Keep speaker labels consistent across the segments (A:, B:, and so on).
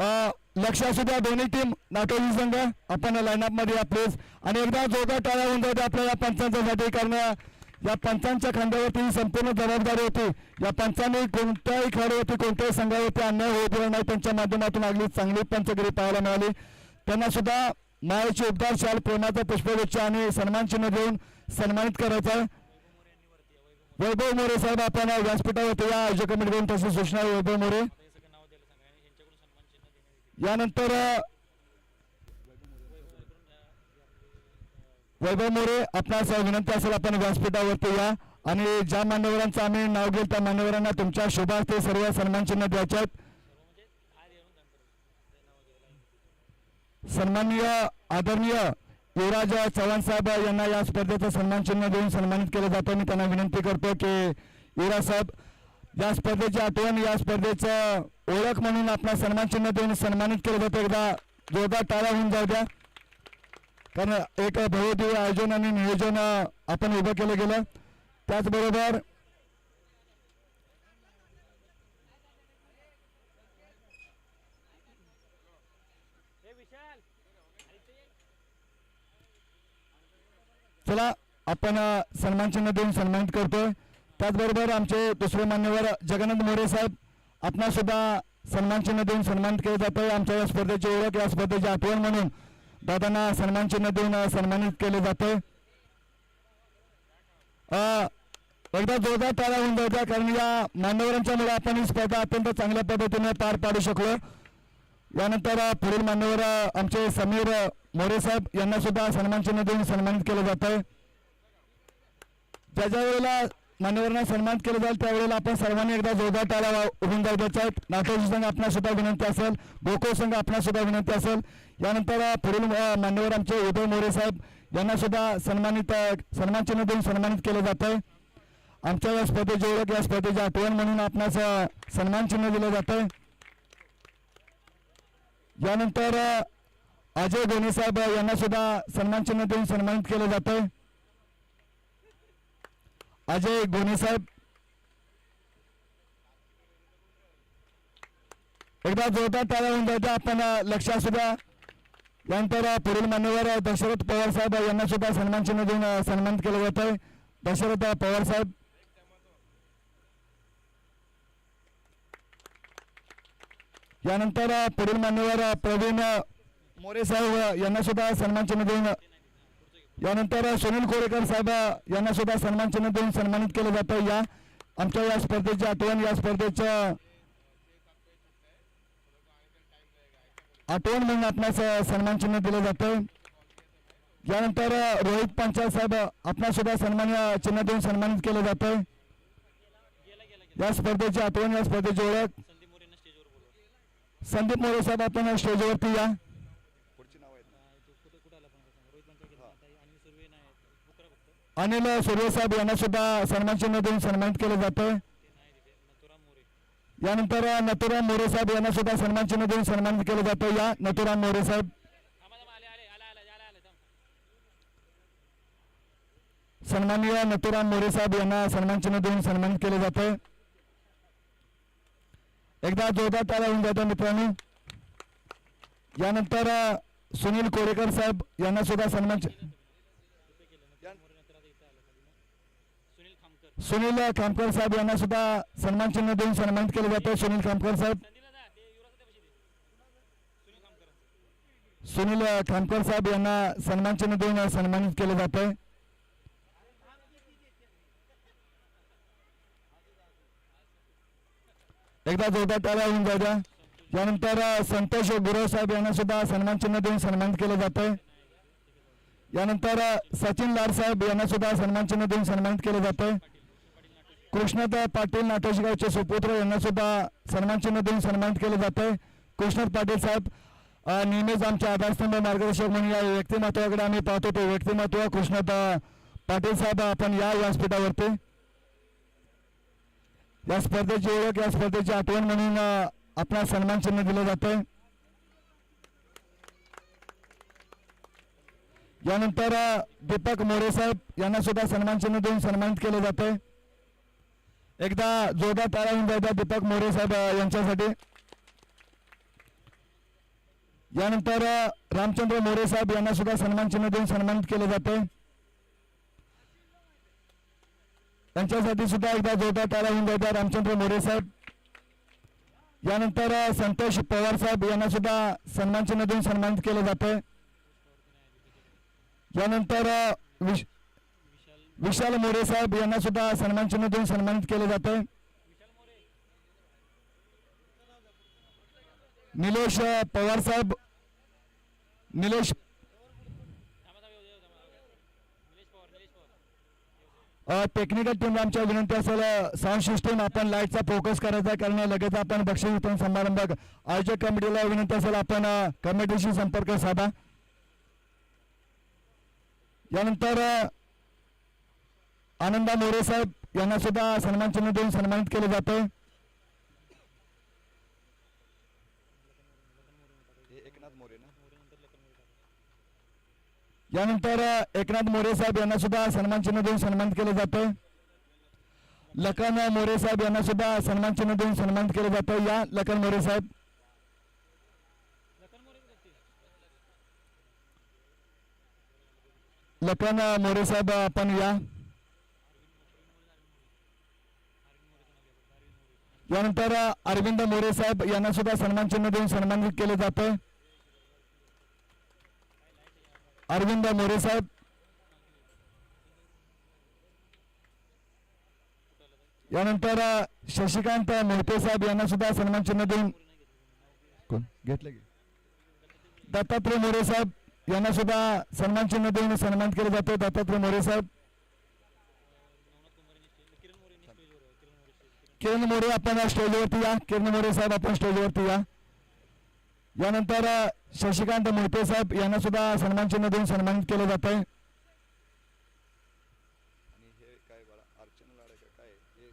A: लक्ष असू द्या दोन्ही टीम नाटोजी संघ आपण लाईनअपमध्ये या प्लीज आणि एकदा जोरदार टाळ्या होऊन जाऊ द्या आपल्याला पंचांसाठी कारण या पंचांच्या खांद्यावरती संपूर्ण जबाबदारी होती. या पंचांनी कोणत्याही खेळाडूवरती कोणत्याही संघावरती अन्याय होऊ दिला नाही. त्यांच्या माध्यमातून लागली चांगली पंचगिरी पाहायला मिळाली. त्यांना सुद्धा मायाची उद्गार शाल प्रेमाचा पुष्पगुच्छ आणि सन्मान चिन्ह देऊन सन्मानित करायचं आहे. वैभव मोरे साहेब आपण व्यासपीठावरती या आयोजक कमिटीकडून तशी सूचना वैभव मोरे. यानंतर वैभव मोरे आपणास विनंती असेल आपण व्यासपीठावरती या. आणि ज्या मान्यवरांचं आम्ही नाव घेईल त्या मान्यवरांना तुमच्या शुभार्थे सर्व सन्मान चिन्ह द्यायचे आहेत. सन्माननीय आदरणीय युवराज चव्हाण साहेब यांना या स्पर्धेचं सन्मान चिन्ह देऊन सन्मानित केलं जातं. मी त्यांना विनंती करतो की युवराज साहेब या स्पर्धेची आठवण या स्पर्धेचं ओळख म्हणून आपण सन्मान चिन्ह देऊन सन्मानित केलं जातं. एकदा जोरदार टाळा होऊन जाऊ द्या. कारण एक भव्यदिव्य आयोजन आणि नियोजन आपण उभं केलं गेलं. त्याचबरोबर चला आपण अ, सन्मान चिन्ह देऊन सन्मानित करतोय. त्याचबरोबर आमचे दुसरे मान्यवर जगन्नाथ मोरे साहेब. आपणा सुद्धा सन्मान चिन्ह देऊन सन्मानित केलं जात आहे आमच्या या स्पर्धेची ओळख या स्पर्धेची आठवण म्हणून दादांना सन्मान चिन्ह देऊन सन्मानित केले जाते एकदा जोरदार टाळा होऊन जायचा कारण या मान्यवरांच्यामुळे आपण ही स्पर्धा अत्यंत चांगल्या पद्धतीने पार पाडू शकलो. यानंतर पुढील मान्यवर आमचे समीर मोरे साहेब यांना सुद्धा सन्मान चिन्ह देऊन सन्मानित केलं जात आहे ज्या ज्या वेळेला मान्यवरांना सन्मान केलं जाईल. त्यावेळेला आपण सर्वांनी एकदा जोरदार टाळा उभून जाऊ द्यायचा आहेत. नाटोजी संघ आपणा सुद्धा विनंती असेल. गोकुळ संघ आपणा सुद्धा विनंती असेल. यानंतर पुढील मान्यवर आमचे उदय मोरे साहेब यांना सुद्धा सन्मानित अ, सन्मान चिन्ह देऊन सन्मानित केलं जात आहे. आमच्या या स्पर्धेची ओळख या स्पर्धेची आठवण म्हणून आपणास सन्मान चिन्ह दिलं जात आहे. यानंतर अजय गोने साहेब यांना सुद्धा सन्मान चिन्ह देऊन सन्मानित केलं जात आहे. अजय गोने साहेब. एकदा जोरदार टाळ्या होऊन जायचं आपण लक्षात लक्ष असू द्या. यानंतर पुढील मान्यवर दशरथ पवार साहेब यांना सुद्धा सन्मान चिन्ह देऊन सन्मानित केलं जात आहे. दशरथ पवार साहेब. यानंतर पुढील मान्यवर प्रवीण मोरे साहेब यांना सुद्धा सन्मान चिन्ह देऊन यानंतर सुनील कोरेकर साहेब यांना सुद्धा सन्मान चिन्ह देऊन सन्मानित केलं जातं. या आमच्या या स्पर्धेच्या आठवण या स्पर्धेचं आठवण म्हणून आपणास सन्मान चिन्ह दिलं जातं. यानंतर रोहित पंचाल साहेब अ, आपणास सुद्धा सन्मान चिन्ह देऊन सन्मानित केलं जातं. या स्पर्धेची आठवण या स्पर्धेची ओळख.
B: संदीप
A: संदीप मोरे साहेब आपण स्टेजवरती या
C: पुढची नाव आहेत
B: तो कुठं कुठं आला पण का सांग रोहित पंचाल गेला आता आणि सुर्वे नाही आहेत बुकरा फक्त
A: अनिल सुर्वे साहेब यांना सुद्धा सन्मान चिन्ह देऊन सन्मानित केलं जातं
B: ते
A: यानंतर नथुराम मोरे साहेब यांना सुद्धा सन्मान चिन्ह देऊन सन्मानित केलं जातं या नथुराम मोरे साहेब. सन्माननीय नथुराम मोरे साहेब यांना सन्मान चिन्ह देऊन सन्मानित केलं जातं एकदा जोरदार त्याला होऊन जातो मित्रांनो. यानंतर सुनील कोरेकर साहेब यांना सुद्धा सन्मान
B: सुनील खामकर
A: साहेब यांना सुद्धा सन्मान चिन्ह देऊन सन्मानित केलं जातं. सुनील खामकर साहेब.
B: सुनील खामकर
A: साहेब यांना सन्मान चिन्ह देऊन सन्मानित केलं जातं एकदा जोरदार टाळ्या होऊन जाऊ द्या. यानंतर संतोष गुरव साहेब यांना सुद्धा सन्मान चिन्ह देऊन सन्मानित केलं जातंय. यानंतर सचिन लाड साहेब यांना सुद्धा सन्मान चिन्ह देऊन सन्मानित केलं जातंय. कृष्णात पाटील नाटोशगावचे सुपुत्र यांना सुद्धा सन्मानचिन्ह देऊन सन्मानित केलं जातंय. कृष्णात पाटील साहेब नेहमीच आमच्या आधारस्तंभ मार्गदर्शक म्हणून या व्यक्तिमत्वाकडे आम्ही पाहतो. ते व्यक्तिमत्व कृष्णात पाटील साहेब आपण या व्यासपीठावरती. या स्पर्धेची ओळख या स्पर्धेची आठवण म्हणून आपला सन्मान चिन्ह दिलं आहे यानंतर दीपक मोरे साहेब यांना सुद्धा सन्मानचिन्ह देऊन सन्मानित केलं जातंय. एकदा जोरदार तारा होऊन जायचा दीपक मोरे साहेब यांच्यासाठी. यानंतर रामचंद्र मोरे साहेब यांना सुद्धा सन्मान चिन्ह देऊन सन्मानित केले जाते. त्यांच्यासाठी सुद्धा एकदा जोरदार तारा होऊन जायचा रामचंद्र मोरे साहेब. यानंतर संतोष पवार साहेब यांना सुद्धा सन्मान चिन्ह देऊन सन्मानित केले जाते. यानंतर विश-
B: विशाल
A: मोरे साहेब यांना सुद्धा सन्मान चिन्ह देऊन सन्मानित केले जाते निलेश पवार साहेब. निलेश. टेक्निकल टीम आमच्या विनंती असेल साऊंड सिस्टीम आपण लाईटचा फोकस करायचा आहे कारण लगेच आपण बक्षीस वितरण समारंभ आयोजक कमिटीला विनंती असेल आपण कमिटीशी संपर्क साधा. यानंतर आनंदा मोरे साहेब यांना सुद्धा सन्मान चिन्ह देऊन सन्मानित केले जाते. यानंतर एकनाथ मोरे साहेब यांना सुद्धा सन्मान चिन्ह देऊन सन्मानित केले जाते. लखन मोरे साहेब यांना सुद्धा सन्मान चिन्ह देऊन सन्मानित केले जाते. या लखन मोरे साहेब.
B: लखन मोरे?
A: लखन साहेब आपण या. यानंतर अरविंद मोरे साहेब यांना सुद्धा सन्मान चिन्ह देऊन सन्मानित केले जाते अरविंद मोरे साहेब. यानंतर शशिकांत मोहिते साहेब यांना सुद्धा सन्मान चिन्ह देऊन कोण? घेतले की? दत्तात्रय मोरे साहेब यांना सुद्धा सन्मान चिन्ह देऊन सन्मान केले जाते दत्तात्रय मोरे साहेब.
B: किरण मोरे
A: आपण स्टेजवरती या. किरण मोरे साहेब आपण स्टेजवरती या. यानंतर शशिकांत मोहिते साहेब यांना सुद्धा सन्मान चिन्ह देऊन सन्मानित केले जाते
C: आणि हे काय बाळा अर्चना लाड का काय? हे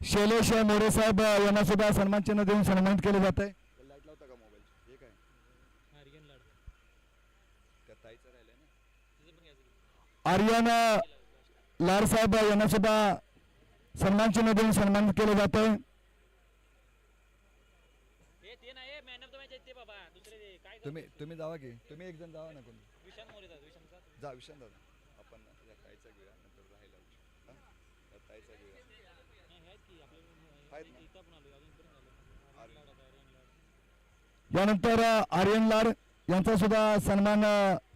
B: शैलेश मोरे.
A: साहेब यांना सुद्धा सन्मान चिन्ह देऊन सन्मानित केले जाते
C: लाइट लावता का मोबाईल हे काय?
B: आर्यन लाड
A: साहेब यांना सुद्धा सन्मान चिन्ह देऊन सन्मानित केले जाते.
B: काय
C: तुम्ही तुम्ही जावा की. तुम्ही एक जण जावा ना कोण. जा विशाल दादा. आपण या ताईचा घेऊया नंतर राहायला हा? ताईचा घेऊया.
B: आहेत
C: ना?
A: यानंतर आर्यन लाड यांचा सुद्धा सन्मान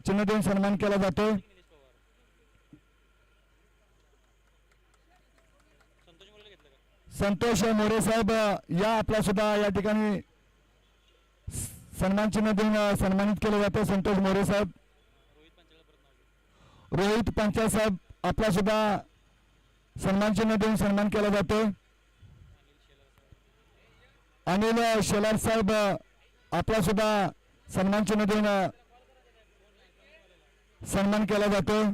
A: चिन्ह देऊन सन्मान केला जातो
B: निलेश पवार संतोष मोरेला घेतलं का
A: संतोष मोरे साहेब या आपला सुद्धा या ठिकाणी सन्मान चिन्ह देऊन सन्मानित केलं जाते. संतोष मोरे साहेब.
B: रोहित
A: पंचाळ साहेब आपला सुद्धा सन्मान चिन्ह देऊन सन्मान केला जातो.
B: अनिल शेलार
A: साहेब आपला सुद्धा सन्मान चिन्ह देऊन सन्मान केला जातो
C: हे हे,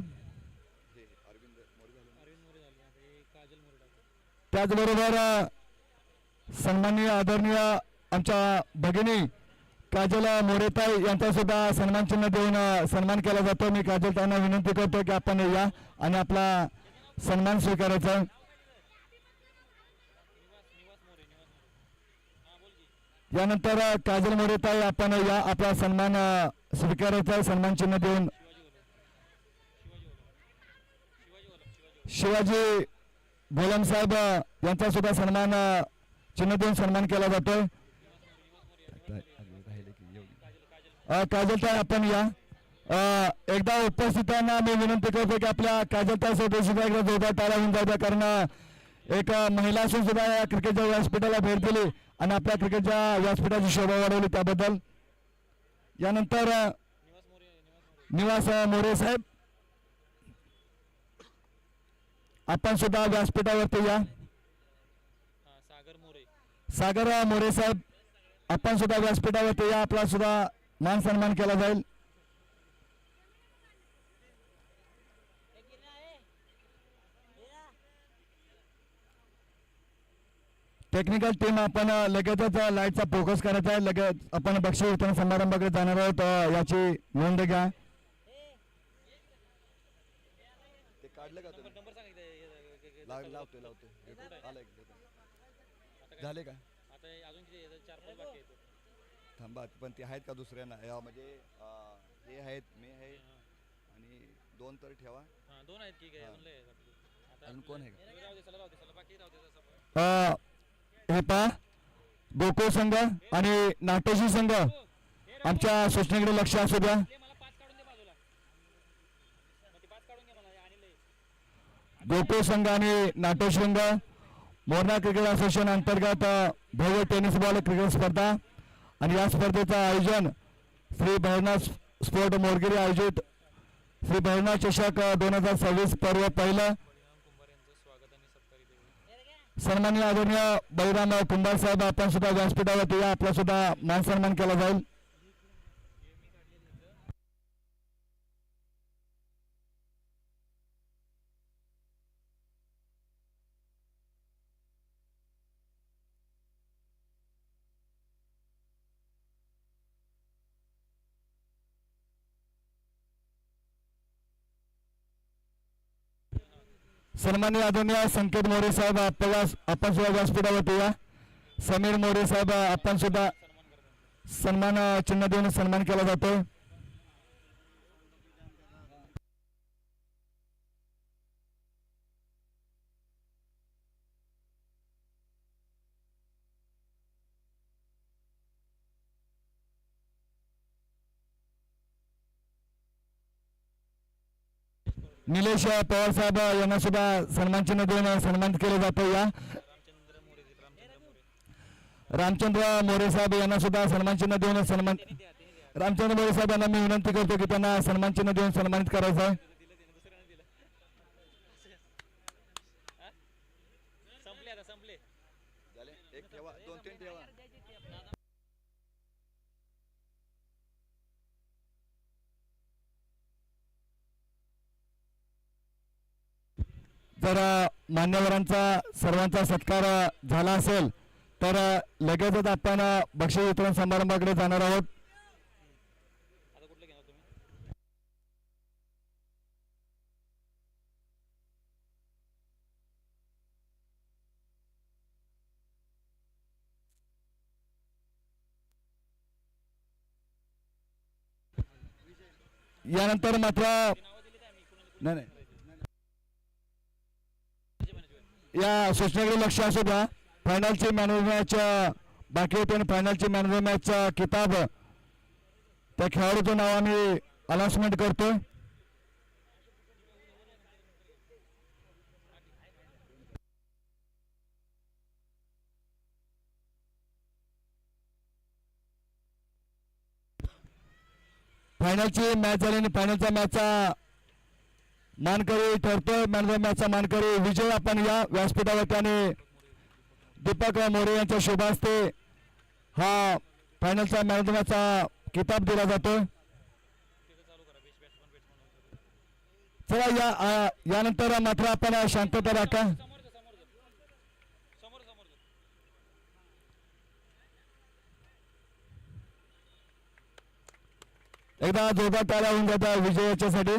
C: अरविंद मोरे झालं ना
B: अरविंद मोरे झाले आता हे काजल मोरे टाका
A: त्याचबरोबर सन्माननीय आदरणीय आमच्या भगिनी काजल मोरेताई यांचा सुद्धा सन्मान चिन्ह देऊन सन्मान केला जातो. मी काजल त्यांना विनंती करतो की आपण या आणि आपला सन्मान स्वीकारायचा. यानंतर काजल मोरेताई आपण या आपला सन्मान स्वीकारायचा. आहे, सन्मान चिन्ह देऊन.
B: शिवाजी वल्लभ
A: साहेब यांचा सुद्धा सन्मान चिन्ह देऊन सन्मान केला जातोय.
C: राहिले
A: काजलताई आपण या. एकदा उपस्थितांना मी विनंती करतो की आपल्या काजलताई सोबत सुद्धा एकदा जोरदार टाळा होऊन जाऊ द्या कारण एक महिला असून सुद्धा या क्रिकेटच्या व्यासपीठाला भेट दिली आणि आपल्या क्रिकेटच्या व्यासपीठाची शोभा वाढवली त्याबद्दल. यानंतर
B: निवास मोरे
A: साहेब. आपण सुद्धा व्यासपीठावरती या.
B: सागर मोरे
A: सागर मोरे साहेब आपण सुद्धा व्यासपीठावरती या. आपला सुद्धा मान सन्मान केला जाईल. टेक्निकल टीम आपण लगेचच लाईटचा फोकस करायचा आहे. लगेच आपण बक्षीस वितरण समारंभाकडे जाणार आहोत. याची नोंद घ्या
C: ते काढलं का
B: नंबर
C: तुम्ही
B: नंबर सांगितलं
C: लाव लावतोय लावतोय. आलं एक देतो. झाले का
B: आता हे अजून किती आहे? चार पाच बाकी आहेत.
C: थांबा पण ते आहेत का दुसऱ्यांना? या म्हणजे अं, हे आहेत मी आहे आणि दोन तर ठेवा.
B: हा दोन आहेत की काय?
C: हा.
B: अजून लय आहेत आपले. आता
C: अजून कोण आहे का?
B: आपले- राहू दे चला राहू दे चला बाकी राहू दे तसं
A: अ, हे पहा गोकुळ संघ आणि नाट्यशी संघ. आमच्या सूचनेकडे लक्ष असू द्या
B: ले मला पाच काढून दे बाजूला मग ते पाच काढून घे मला हे आणि लय
A: गोकुळ संघ आणि नाटो संघ. मोरणा क्रिकेट असोसिएशन अंतर्गत भव्य टेनिस बॉल क्रिकेट स्पर्धा. आणि या स्पर्धेचं आयोजन श्री भैरनाथ स्पोर्ट मोरगिरी आयोजित श्री भैरनाथ चषक दोन हजार सव्वीस पर्व पहिलं.
B: बळीराम
A: सन्मान्य आदरणीय बळीराम कुंभार साहेब आपण सुद्धा व्यासपीठावरती या आपला सुद्धा मान सन्मान केला जाईल. सन्मान्य आदरणीय संकेत मोरे साहेब आपल्याला आपण सुद्धा व्यासपीठावरती या. समीर मोरे साहेब आपण सुद्धा सन्मान चिन्ह देऊन सन्मान केला जातो निलेश पवार साहेब यांना सुद्धा सन्मानचिन्ह देऊन सन्मानित केले जातं या.
B: रामचंद्र मोरे
A: साहेब यांना सुद्धा सन्मानचिन्ह देऊन सन्मान रामचंद्र मोरे साहेब यांना मी विनंती करतो की त्यांना सन्मानचिन्ह देऊन सन्मानित करायचं आहे
B: दिलं तिने दुसऱ्याने दिलं हा? संपले आता संपले
C: झाले एक ठेवा दोन तीन ठेवा
A: तर मान्यवरांचा सर्वांचा सत्कार झाला असेल तर लगेचच आपण बक्षीस वितरण समारंभाकडे जाणार आहोत. यानंतर मात्र नाही नाही या सूचनेकडे लक्ष असू द्या. फायनलची मॅन ऑफ मॅच बाकी होते आणि फायनलची मॅन ऑफ मॅचचा किताब. त्या खेळाडूचं नाव आम्ही अनाउन्समेंट करतोय. फायनलची मॅच झाली आणि फायनलच्या मॅचचा मानकरी ठरतोय मॅन मानकरी. विजय आपण या व्यासपीठावरती आणि दीपक मोरे यांच्या शुभास्ते हा फायनलचा मॅन किताब दिला जातो
B: चला
A: या यानंतर मात्र आपण शांतता राखा. एकदा जोरदार टाळ्या होऊन जातात विजयाच्यासाठी.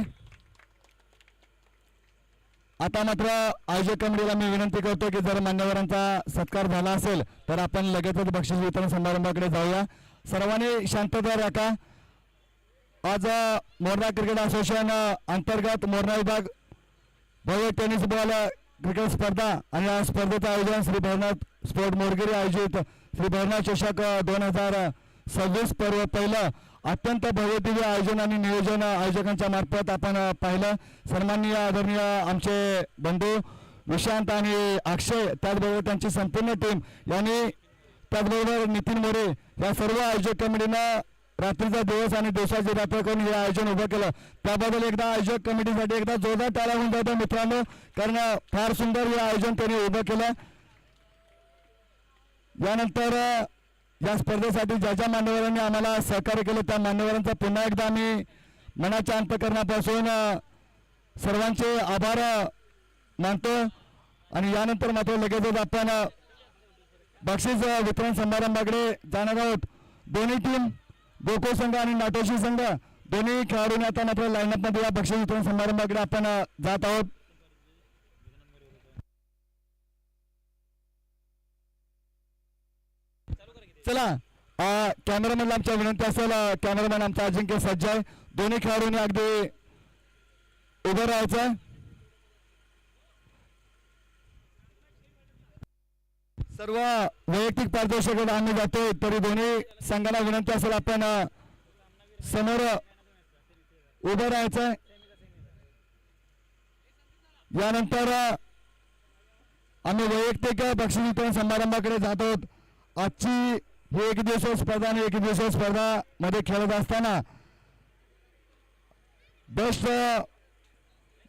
A: आता मात्र आयोजक कमिटीला मी विनंती करतो की जर मान्यवरांचा सत्कार झाला असेल तर आपण लगेचच बक्षीस वितरण समारंभाकडे जाऊया. सर्वांनी शांतता राखा आज अ, मोरणा क्रिकेट असोसिएशन अंतर्गत मोरणा विभाग भव्य टेनिस बॉल क्रिकेट स्पर्धा आणि या स्पर्धेचं आयोजन श्री भरनाथ स्पोर्ट मोरगिरी आयोजित श्री भरनाथ चषक दोन हजार सव्वीस पर्व पहिलं अत्यंत भव्य आयोजन आणि नियोजन आयोजकांच्या मार्फत आपण पाहिलं. सन्माननीय आदरणीय आमचे बंधू विशांत आणि अक्षय त्याचबरोबर त्यांची संपूर्ण टीम यांनी त्याचबरोबर नितीन मोरे या सर्व आयोजक कमिटीनं रात्रीचा दिवस आणि दिवसाची रात्र करून हे आयोजन उभं केलं. त्याबद्दल एकदा आयोजक कमिटीसाठी एकदा जोरदार टाळ्या होऊन जातो मित्रांनो कारण फार सुंदर हे आयोजन त्यांनी उभं केलं. यानंतर या स्पर्धेसाठी ज्या ज्या मान्यवरांनी आम्हाला सहकार्य केलं त्या मान्यवरांचा पुन्हा एकदा आम्ही मनाच्या अंतकरणापासून सर्वांचे आभार मानतो. आणि यानंतर मात्र लगेचच आपण बक्षीस वितरण समारंभाकडे जाणार आहोत. दोन्ही टीम गोकुळ संघ आणि नाटोशी संघ दोन्ही खेळाडूंनी आता मात्र लाईनअपमध्ये या बक्षीस वितरण समारंभाकडे आपण जात आहोत.
B: चला
A: आ, कॅमेरामॅनला आमच्या विनंती असेल कॅमेरामॅन आमचा अजिंक्य सज्ज आहे दोन्ही खेळाडूंनी अगदी उभं राहायचं. सर्व वैयक्तिक पारदर्शकाला आम्ही जातो तरी दोन्ही संघाला विनंती असेल आपण समोर उभं राहायचंय यानंतर आम्ही वैयक्तिक बक्षीस वितरण समारंभाकडे जात आहोत. आजची ही एक दिवसीय स्पर्धा आणि एक दिवसीय स्पर्धा मध्ये खेळत असताना बेस्ट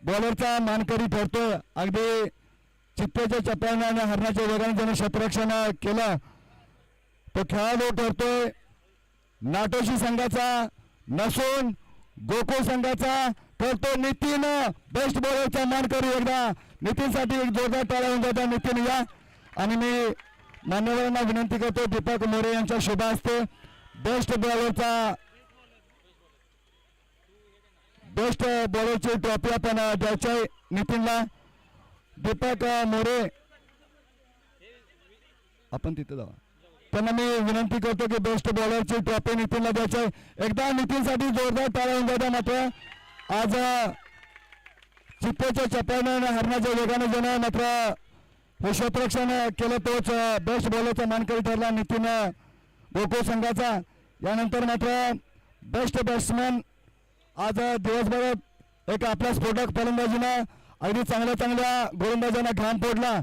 A: बॉलरचा मानकरी ठरतो. अगदी चित्तेच्या चपळाने आणि हरणाच्या वेगाने त्याने क्षेत्ररक्षण केलं. तो खेळाडू ठरतोय. नाटोशी संघाचा नसून गोकुळ संघाचा ठरतो. नितीन बेस्ट बॉलरचा मानकरी एकदा. नितीनसाठी एक जोरदार टाळा होऊन जाता नितीन या. आणि मी मान्यवरांना विनंती करतो दीपक मोरे यांच्या शोभा असते बेस्ट बॉलरचा बेस्ट बॉलरची ट्रॉफी आपण द्यायची आहे नितीनला. दीपक मोरे. आपण तिथे जाऊ. त्यांना मी विनंती करतो की बेस्ट बॉलरची ट्रॉफी नितीनला द्यायची आहे एकदा नितीनसाठी जोरदार टाळा होऊन जाता मात्र. आज अ, चित्तेच्या चपळाने हरणाच्या वेगानं जाणं मात्र क्षेत्ररक्षण केलं तोच बेस्ट बॉलरचा मानकरी ठरला नितीन गोकुळ संघाचा. यानंतर मात्र बेस्ट बॅट्समॅन आज दिवसभरात एक आपल्या स्फोटक फलंदाजीनं अगदी चांगल्या चांगल्या गोलंदाजांना घाम फोडला.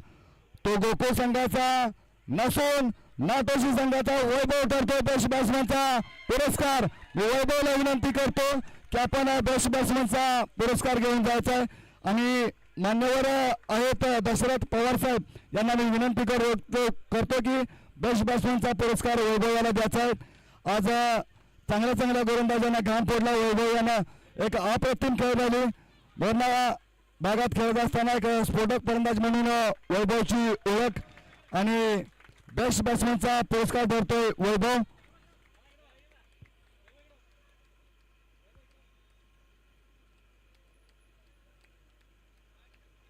A: तो गोकुळ संघाचा नसून नाटोशी संघाचा वैभव ठरतो बेस्ट बॅट्समॅनचा पुरस्कार. मी वैभवला विनंती करतो की आपण बेस्ट बॅट्समॅनचा पुरस्कार घेऊन जायचा आहे आणि मान्यवर आहेत दशरथ पवार साहेब यांना मी विनंती करतो करतो की बेस्ट बॅट्समॅनचा पुरस्कार वैभव याला द्यायचा आहे. आज चांगल्या चांगल्या गोलंदाजांना घाम फोडला वैभव यानं एक अप्रतिम खेळ झाली मोरणा भागात खेळत असताना एक स्फोटक फलंदाज म्हणून वैभवची ओळख. आणि बेस्ट बॅट्समॅनचा पुरस्कार ठरतोय वैभव.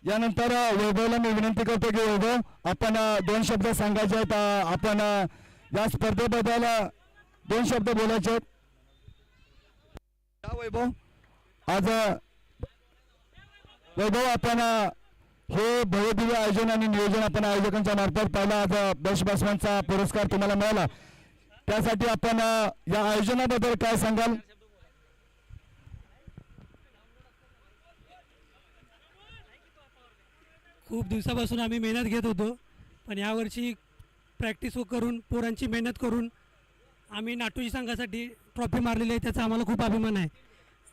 A: यानंतर वैभवला मी विनंती करतो की वैभव आपण दोन शब्द सांगायचे आहेत. आपण या स्पर्धेबद्दल दोन शब्द बोलायचे आहेत. वैभव आज वैभव आपण हे भव्यदिव्य आयोजन आणि नियोजन आपण आयोजकांच्या मार्फत पहिला. आज अ, बेस्ट पुरस्कार तुम्हाला मिळाला. त्यासाठी आपण या आयोजनाबद्दल काय सांगाल?
D: खूप दिवसापासून आम्ही मेहनत घेत होतो पण यावर्षी प्रॅक्टिस करून पोरांची मेहनत करून आम्ही नाटोजी संघासाठी ट्रॉफी मारलेली आहे त्याचा आम्हाला खूप अभिमान आहे.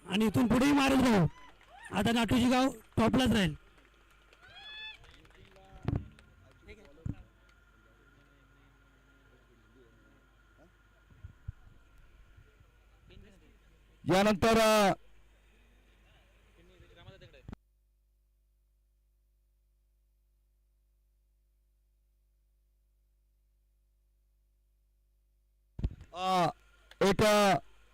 D: आणि इथून पुढेही मारत राहू आता नाटोजी गाव टॉपलाच राहील.
A: यानंतर अ,
B: रामाचा तिकडे
A: अ, एक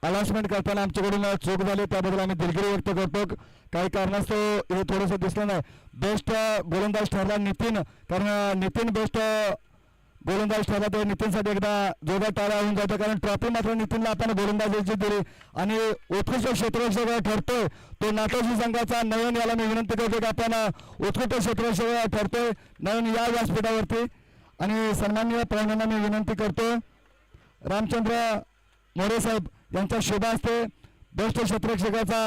A: अनाउन्समेंट करताना आमच्याकडून चूक झाली त्याबद्दल आम्ही दिलगिरी व्यक्त करतो. काही कारणास्तव हे थोडंसं दिसलं नाही. बेस्ट गोलंदाज ठरला नितीन. कारण नितीन बेस्ट गोलंदाज ठरला तर नितीनसाठी एकदा जोरदार टाळा होऊन जातो कारण ट्रॉफी मात्र नितीनला आपण गोलंदाजीची दिली. आणि उत्कृष्ट क्षेत्ररक्षक ठरतोय तो नाटोजी संघाचा नयन याला मी विनंती करतो की आपण उत्कृष्ट क्षेत्ररक्षक ठरतोय नयन या व्यासपीठावरती. आणि सन्मान्य पाहुण्यांना मी विनंती करतो. रामचंद्र मोरे साहेब यांच्या शोभा असते. बेस्ट क्षेत्रक्षकाचा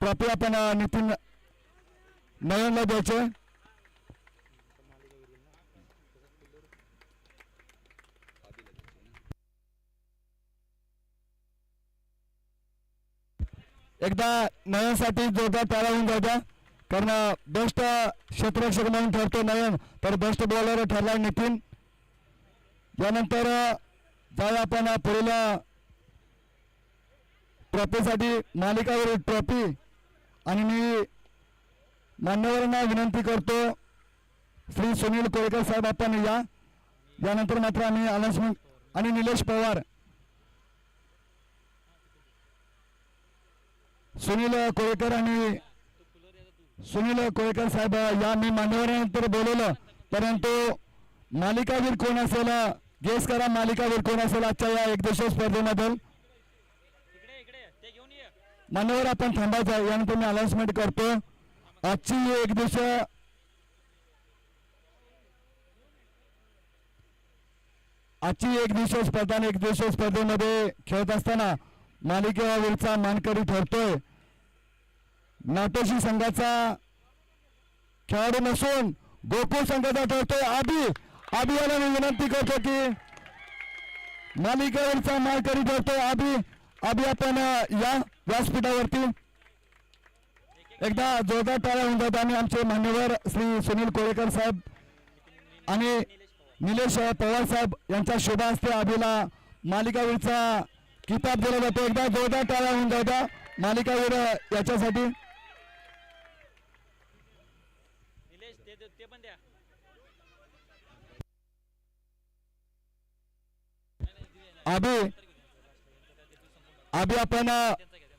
A: ट्रॉफी आपण नितीन नयनला द्यायचे. एकदा नयनसाठी जोरदार त्याला होऊन जाऊ कारण बेस्ट क्षेत्ररक्षक म्हणून ठरतो नयन. तर बेस्ट बॉलर ठरला नितीन. यानंतर काल आपण पहिल्या ट्रॉफीसाठी मालिकावरील ट्रॉफी आणि मी मान्यवरांना विनंती करतो श्री सुनील कोळेकर साहेब आपण या. यानंतर मात्र आम्ही अनाउन्समेंट आणि निलेश पवार सुनील कोळेकर आणि सुनील कोळेकर साहेब या मी मान्यवरानंतर बोलवलं. परंतु मालिकावीर कोण असेल गेस करा मालिकावीर कोण असेल आजच्या या एकदिवसीय स्पर्धेमधील मान्यवर आपण थांबायचं आहे. यानंतर मी अनाउन्समेंट करतो. आजची एक दिवसीय आजची एक दिवसीय स्पर्धा आणि एक दिवसीय स्पर्धेमध्ये खेळत असताना मालिकेवरचा मानकरी ठरतोय. नाटोशी संघाचा खेळाडू नसून गोकुळ संघाचा ठरतोय. आबी आबी मी विनंती करतो की मालिकेवरचा मानकरी ठरतोय आबी आबी आपण या व्यासपीठावरती एकदा जोरदार टाळ्या होऊन जातो आणि आमचे मान्यवर श्री सुनील कोळेकर साहेब आणि निलेश पवार साहेब यांच्या शोभा हस्ते आबीला मालिकावीरचा किताब दिला जातो. एकदा जोरदार टाळ्या होऊन जाता मालिकावीर अ, याच्यासाठी. अभि अभि आपण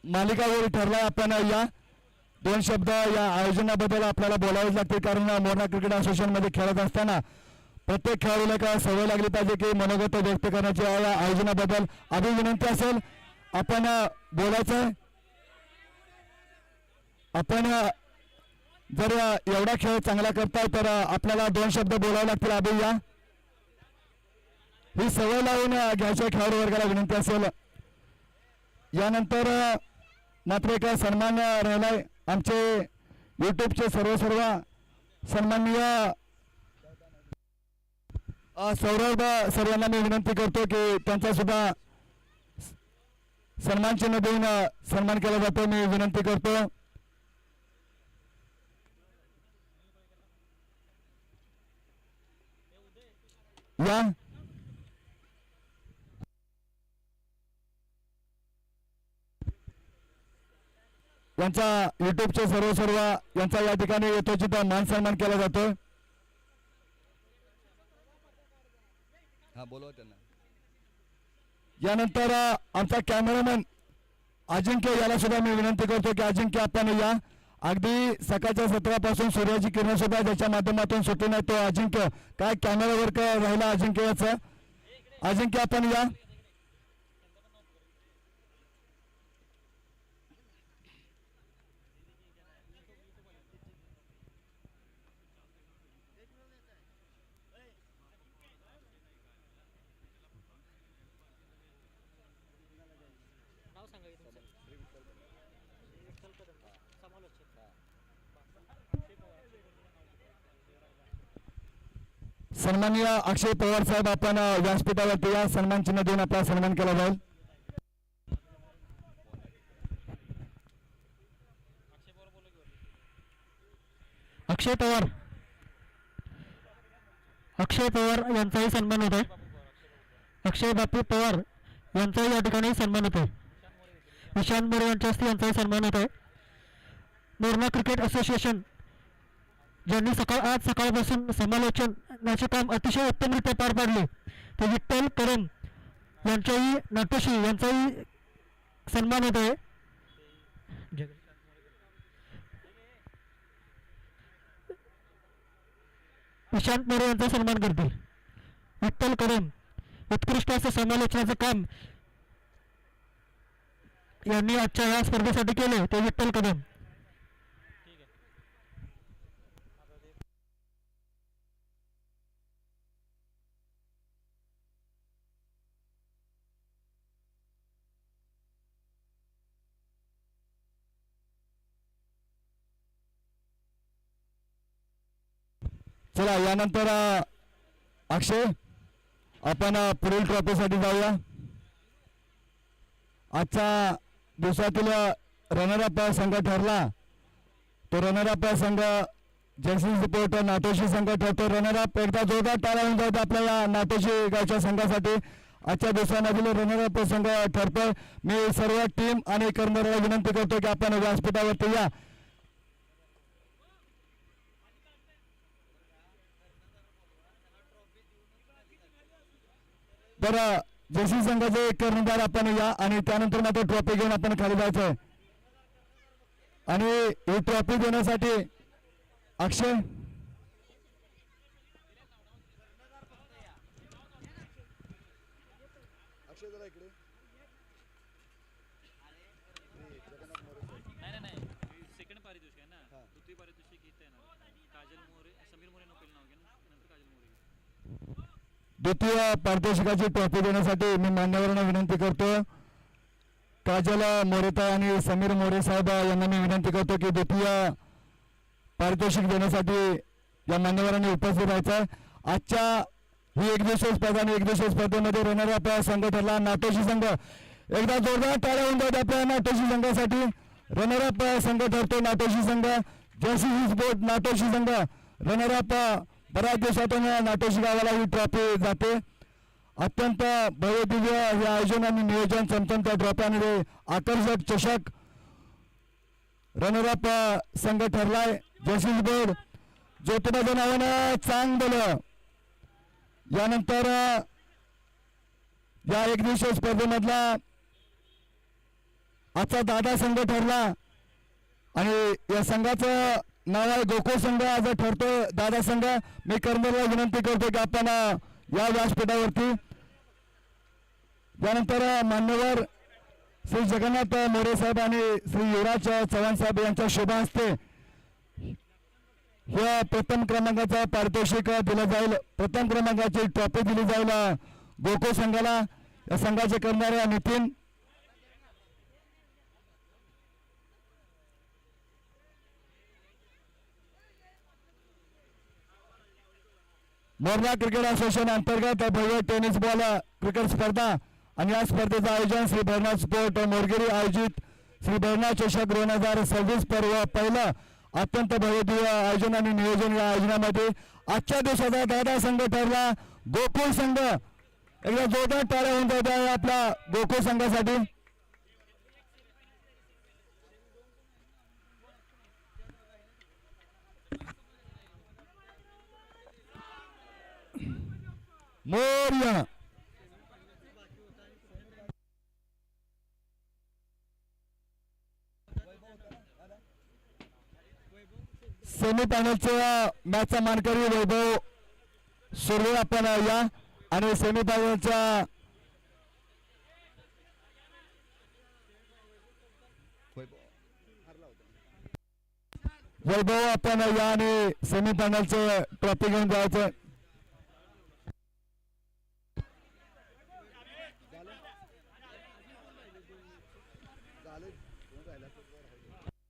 A: मालिकावर ठरलाय आपण या दोन शब्द या आयोजनाबद्दल आपल्याला बोलावेच लागते. कारण अ, मोरणा क्रिकेट असोसिएशनमध्ये खेळत असताना प्रत्येक खेळाडूला का सवय लागली पाहिजे की मनोगत व्यक्त करण्याची या आयोजनाबद्दल अभि विनंती असेल. आपण बोलायचं आहे आपण जर एवढा खेळ चांगला करताय तर आपल्याला दोन शब्द बोलावे लागतील. अभि या. ही सवय लावून घ्यायच्या खेळाडू वर्गाला विनंती असेल. यानंतर मात्र एक सन्मान राहिलाय. आमचे युट्यूबचे सर्व सर्व सन्माननीय सौरभ सर यांना मी विनंती करतो की त्यांचा सुद्धा सन्मान चिन्ह देऊन सन्मान केला जातो. मी विनंती करतो. या. यांचा युट्यूबचे सर्व सर्व यांचा या ठिकाणी यथोचित मान सन्मान केला जातो
C: हां बोलवा त्यांना.
A: यानंतर आमचा कॅमेरामॅन अजिंक्य याला सुद्धा मी विनंती करतो की अजिंक्य आपण या. अगदी सकाळच्या सत्रापासून सूर्याची किरण सुद्धा ज्याच्या माध्यमातून सुटली नाही तो अजिंक्य. काय कॅमेरावर काय राहिला अजिंक्य याचं? अजिंक्य आपण या
B: नाव सांगा की तुमचं विठ्ठल कदम समालोचक
A: सन्माननीय अक्षय पवार साहेब आपण व्यासपीठावरती या सन्मान चिन्ह देऊन आपला सन्मान केला जाईल.
B: अक्षय पवार.
D: अक्षय पवार अक्षय पवार यांचाही सन्मान होत आहे अक्षय बापू पवार यांचाही या ठिकाणी सन्मान होत आहे ईशान मोरे यांच्या हस्ते यांचाही सन्मान होत आहे निर्मा क्रिकेट असोसिएशन ज्यांनी सकाळ आज सकाळपासून समालोचनाचे काम अतिशय उत्तमरित्या पार पाडले. ते विठ्ठल करम यांच्याही नाटोशी यांचाही सन्मान होत आहे. प्रशांत मोरे यांचा सन्मान करतील. विठ्ठल करम उत्कृष्ट असं समालोचनाचं काम यांनी आजच्या या स्पर्धेसाठी केले ते विठ्ठल कदम
A: चला यानंतर अक्षय आपण पुढील ट्रॉफीसाठी जाऊया. आजचा दिवसातील रनरअप संघ ठरला. तो रनरअप संघ जयसिंग रिपोर्ट नाटोशी संघ ठरतो. रनरअप एकदा जोरदार टाळा होऊन जातो आपल्या या नाटोशी गावच्या संघासाठी. आजच्या दिवसामधील रनरअप संघ ठरतोय. मी सर्व टीम आणि कर्मचाऱ्याला विनंती करतो की आपण व्यासपीठावरती या. तर जयसिंग संघाचे कर्णधार आपण या आणि त्यानंतर मात्र ट्रॉफी घेऊन आपण खाली जायचं आहे आणि ही ट्रॉफी देण्यासाठी अक्षय
C: अक्षय जरा इकडे
B: नाही नाही नाही सेकंड पारितोषिक आहे ना पृथ्वी पारितोषिक घेता येणार काजल मोरे समीर मोरे नको नाव घे ना नंतर काजल मोरे घे.
A: द्वितीय पारितोषिकाची ट्रॉफी देण्यासाठी मी मान्यवरांना विनंती करतो. काजल मोरेता आणि समीर मोरे साहेब यांना मी विनंती करतो की द्वितीय पारितोषिक देण्यासाठी या मान्यवरांनी उपस्थित राहायचं. आजच्या ही एक स्पर्धा आणि एक स्पर्धेमध्ये रनर आपला संघ ठरला नाटोशी संघ एकदा जोरदार टाळ्या होऊन जात आपल्या नाटोशी संघासाठी. रनर अप संघ ठरतो नाटोशी संघ. जर्सी हिज बोट नाटोशी संघ. रनर अप बऱ्याच दिवसातून नाटोशी गावाला ही ट्रॉफी जाते. अत्यंत भव्यदिव्य हे आयोजन आणि नियोजन चमचमत्या त्या ट्रॉफी आकर्षक चषक रनरअप संघ ठरलाय. जशीस बोर्ड. ज्योतिबाच्या नावानं चांग दिलं यानंतर या एक दिवसीय स्पर्धेमधला आजचा दादा संघ ठरला. आणि या संघाचं नाव गोकुळ संघ आज ठरतो. दादा संघ मी कर्मला विनंती करतो की आपण या व्यासपीठावरती यानंतर मान्यवर श्री जगन्नाथ मोरे साहेब आणि श्री युवराज चव्हाण साहेब यांच्या शुभ हस्ते या प्रथम क्रमांकाचा पारितोषिक दिलं जाईल. प्रथम क्रमांकाची ट्रॉफी दिली जाईल गोकुळ संघाला. या संघाचे करणारे नितीन मोरला क्रिकेट असोसिएशन अंतर्गत भव्य टेनिस बॉल क्रिकेट स्पर्धा आणि या स्पर्धेचं आयोजन श्री भरनाथ स्पोर्ट मोरगिरी आयोजित श्री भरणा चषक दोन हजार सव्वीस पर्व पहिलं अत्यंत भव्य आयोजन आणि नियोजन या आयोजनामध्ये आजच्या दिवसाचा दादा संघ ठरला गोकुळ संघ. एकदा जोरदार टाळ्या होऊन जात आहे आपला गोकुळ संघासाठी. मोर्या सेमीफायनलच्या मॅचचा मानकरी वैभव सुरवे आपण या. आणि सेमीफायनलच्या वैभव आपण या आणि सेमीफायनलचे ट्रॉफी घेऊन जायचं.